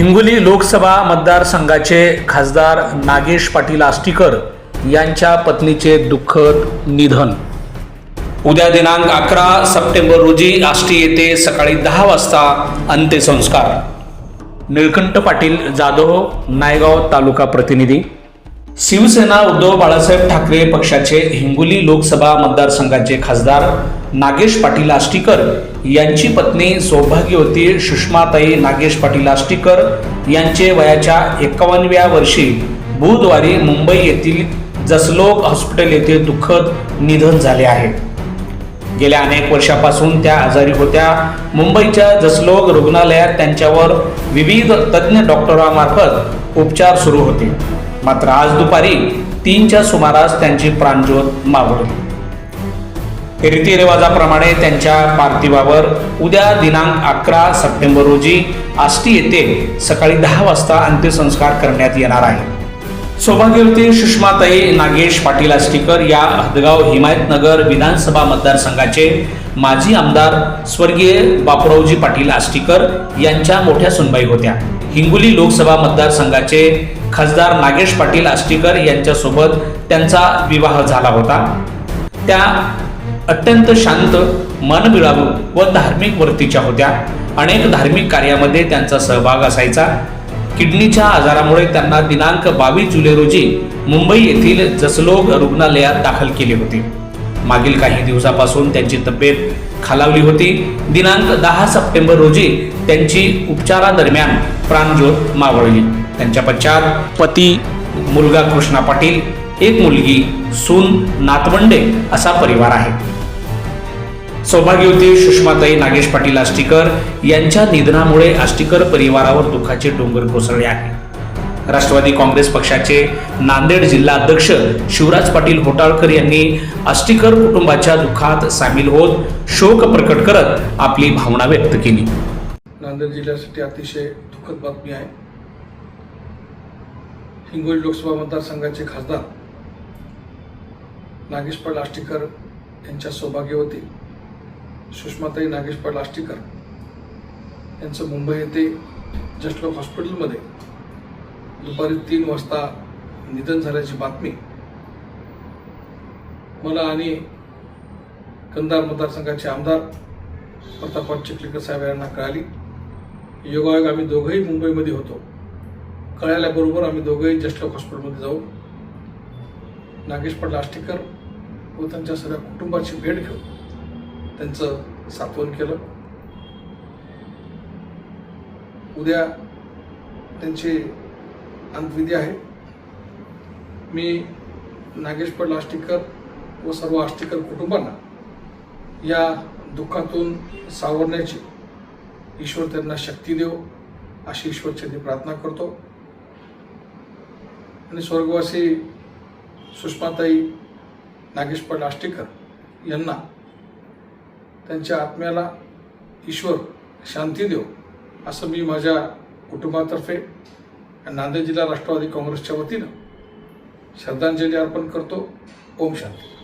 हिंगोली लोकसभा मतदारसंघाचे खासदार नागेश पाटील आष्टीकर यांच्या पत्नीचे दुःखद निधन. उद्या दिनांक अकरा सप्टेंबर रोजी आष्टी येथे सकाळी दहा वाजता अंत्यसंस्कार. निळकंठ पाटील जाधव नायगाव तालुका प्रतिनिधी शिवसेना उद्धव बाळासाहेब ठाकरे पक्षाचे हिंगोली लोकसभा मतदारसंघाचे खासदार नागेश पाटील आष्टीकर यांची पत्नी सौभाग्यवती सुषमाताई नागेश पाटील आष्टीकर यांचे वयाच्या एकावन्नव्या वर्षी बुधवारी मुंबई येथील जसलोक हॉस्पिटल येथे दुःखद निधन झाले आहे. गेल्या अनेक वर्षापासून त्या आजारी होत्या. मुंबईच्या जसलोक रुग्णालयात त्यांच्यावर विविध तज्ज्ञ डॉक्टरांमार्फत उपचार सुरू होते. मात्र आज दुपारी तीनच्या सुमारास त्यांची प्राणज्योत मावळली. रीतिरिवाजाप्रमाणे त्यांच्या पार्थिवावर उद्या दिनांक अकरा सप्टेंबर रोजी आष्टी येथे सकाळी दहा वाजता अंत्यसंस्कार करण्यात येणार आहे. सौभाग्यवती सुषमाताई नागेश पाटील आष्टीकर या हदगाव हिमायतनगर विधानसभा मतदारसंघाचे माजी आमदार स्वर्गीय बापूरावजी पाटील आष्टीकर यांच्या मोठ्या सुनबाई होत्या. हिंगोली लोकसभा मतदारसंघाचे खासदार नागेश पाटील आष्टीकर यांच्यासोबत त्यांचा विवाह झाला होता. त्या अत्यंत शांत मनमिळावू व धार्मिक वृत्तीच्या होत्या. अनेक धार्मिक कार्यामध्ये त्यांचा सहभाग असायचा. किडनीच्या आजारामुळे त्यांना दिनांक बावीस जुलै रोजी मुंबई येथील जसलोग रुग्णालयात दाखल केले होते. मागील काही दिवसापासून त्यांची तब्येत खालावली होती. दिनांक दहा सप्टेंबर रोजी त्यांची उपचारादरम्यान प्राणज्योत मावळली. त्यांच्या पश्चात पती मुलगा कृष्णा पाटील एक मुलगी सून नातवंडे असा परिवार आहे. सौभाग्यवती सुषमाताई नागेश पाटील आष्टीकर यांच्या निधनामुळे आष्टीकर परिवारावर दुःखाचे डोंगर कोसळले आहे. राष्ट्रवादी काँग्रेस पक्षाचे नांदेड जिल्हा अध्यक्ष शिवराज पाटील होटाळकर यांनी आष्टीकर कुटुंबाच्या दुःखात सामील होत शोक प्रकट करत आपली भावना व्यक्त केली. नांदेड जिल्ह्यासाठी अतिशय दुःखद बातमी आहे. हिंगोली लोकसभा मतदारसंघाचे खासदार नागेश पाल आष्टीकर यांच्या सौभाग्यवती सुषमाताई नागेश पाल आष्टीकर यांचं मुंबई येथे जस्टलोक हॉस्पिटलमध्ये दुपारी तीन वाजता निधन झाल्याची बातमी. मला आणि कंधार मतदारसंघाचे आमदार प्रतापराव चिखलीकर साहेब यांना कळाली. योगायोग आम्ही दोघंही मुंबईमध्ये होतो. कळाल्याबरोबर आम्ही दोघंही जस्टलोक हॉस्पिटलमध्ये जाऊ. नागेश पाटील आष्टीकर व त्यांच्या सगळ्या कुटुंबाची भेट घेऊ. त्यांचं सात्वन केलं. उद्या त्यांची अंतविधी आहे. मी नागेश पाटील आष्टीकर व सर्व आष्टीकर कुटुंबांना या दुःखातून सावरण्याची ईश्वर त्यांना शक्ती देव अशी ईश्वरचरणी प्रार्थना करतो. आणि स्वर्गवासी सुषमाताई नागेश पाटील आष्टीकर यांना त्यांच्या आत्म्याला ईश्वर शांती देव असं मी माझ्या कुटुंबातर्फे आणि नांदेड जिल्हा राष्ट्रवादी काँग्रेसच्या वतीनं श्रद्धांजली अर्पण करतो. ओम शांती.